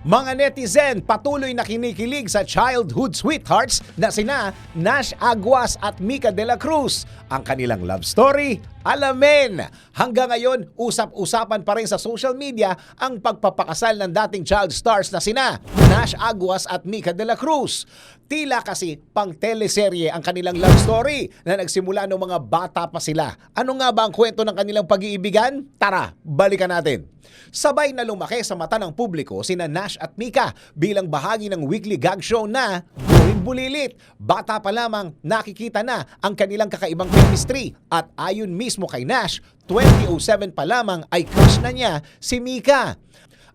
Mga netizen patuloy na kinikilig sa childhood sweethearts na sina Nash Aguas at Mika de la Cruz. Ang kanilang love story, alamin! Hanggang ngayon, usap-usapan pa rin sa social media ang pagpapakasal ng dating child stars na sina Nash Aguas at Mika de la Cruz. Tila kasi pang teleserye ang kanilang love story na nagsimula noong mga bata pa sila. Ano nga ba ang kwento ng kanilang pag-iibigan? Tara, balikan natin. Sabay na lumaki sa mata ng publiko sina Nash at Mika bilang bahagi ng weekly gag show na Buhin Bulilit. Bata pa lamang nakikita na ang kanilang kakaibang chemistry at ayon mismo kay Nash, 2007 pa lamang ay crush na niya si Mika.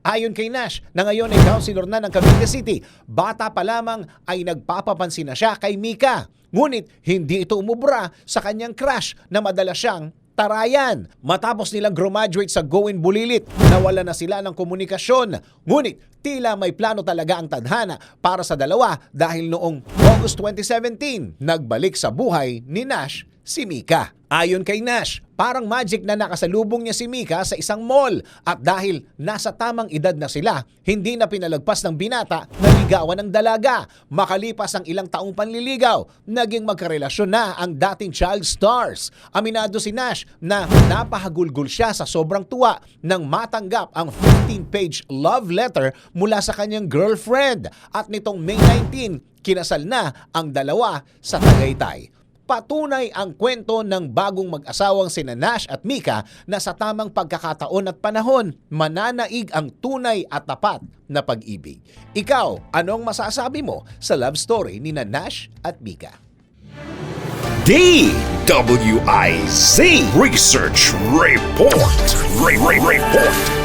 Ayon kay Nash, na ngayon ay councilor na ng Cavite City, bata pa lamang ay nagpapapansin na siya kay Mika. Ngunit hindi ito umubra sa kanyang crush na madalas siyang tarayan. Matapos nilang graduate sa Gowin Bulilit, nawala na sila ng komunikasyon. Ngunit tila may plano talaga ang tadhana para sa dalawa dahil noong August 2017, nagbalik sa buhay ni Nash si Mika. Ayon kay Nash, parang magic na nakasalubong niya si Mika sa isang mall at dahil nasa tamang edad na sila, hindi na pinalagpas ng binata na ligawan ng dalaga. Makalipas ang ilang taong panliligaw, naging magkarelasyon na ang dating child stars. Aminado si Nash na napahagulgul siya sa sobrang tuwa nang matanggap ang 15-page love letter mula sa kanyang girlfriend. At nitong May 19, kinasal na ang dalawa sa Tagaytay. Patunay ang kwento ng bagong mag-asawang sina Nash at Mika na sa tamang pagkakataon at panahon, mananaig ang tunay at tapat na pag-ibig. Ikaw, anong masasabi mo sa love story ni na Nash at Mika? DWIZ Research Report. Re- Re- Report.